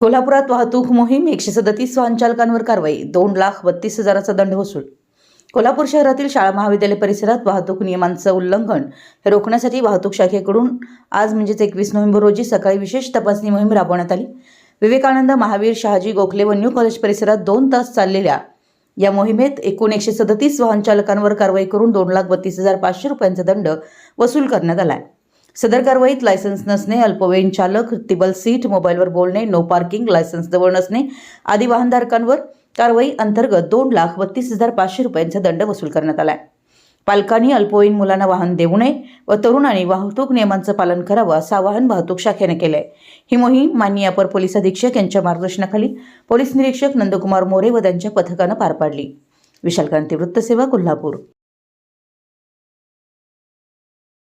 कोल्हापुरात वाहतूक मोहीम एकशे सदतीस वाहनचालकांवर कारवाई दोन लाख बत्तीस हजाराचा दंड वसूल. कोल्हापूर शहरातील शाळा महाविद्यालय परिसरात वाहतूक नियमांचं उल्लंघन हे रोखण्यासाठी वाहतूक शाखेकडून आज म्हणजेच एकवीस नोव्हेंबर रोजी सकाळी विशेष तपासणी मोहीम राबवण्यात आली. विवेकानंद महावीर शहाजी गोखले व न्यू कॉलेज परिसरात दोन तास चाललेल्या या मोहिमेत एकूण एकशे सदतीस वाहनचालकांवर कारवाई करून दोन लाख बत्तीस हजार पाचशे रुपयांचा दंड वसूल करण्यात आला आहे. सदर कारवाईत लायसन्स नसणे अल्पवयीन चालक टिबल सीट मोबाईलवर बोलणे नो पार्किंग लायसन्स जवळ नसणे आदी वाहनधारकांवर कारवाई अंतर्गत दोन लाख बत्तीस हजार पाचशे रुपयांचा दंड वसूल करण्यात आलाय. पालकांनी अल्पवयीन मुलांना वाहन देऊ नये व तरुणांनी वाहतूक नियमांचं पालन करावं असं आवाहन वाहतूक शाखेने केलंय. ही मोहीम माननीय अपर पोलीस अधीक्षक यांच्या मार्गदर्शनाखाली पोलीस निरीक्षक नंदकुमार मोरे व त्यांच्या पथकानं पार पाडली. विशाल क्रांती वृत्तसेवा कोल्हापूर.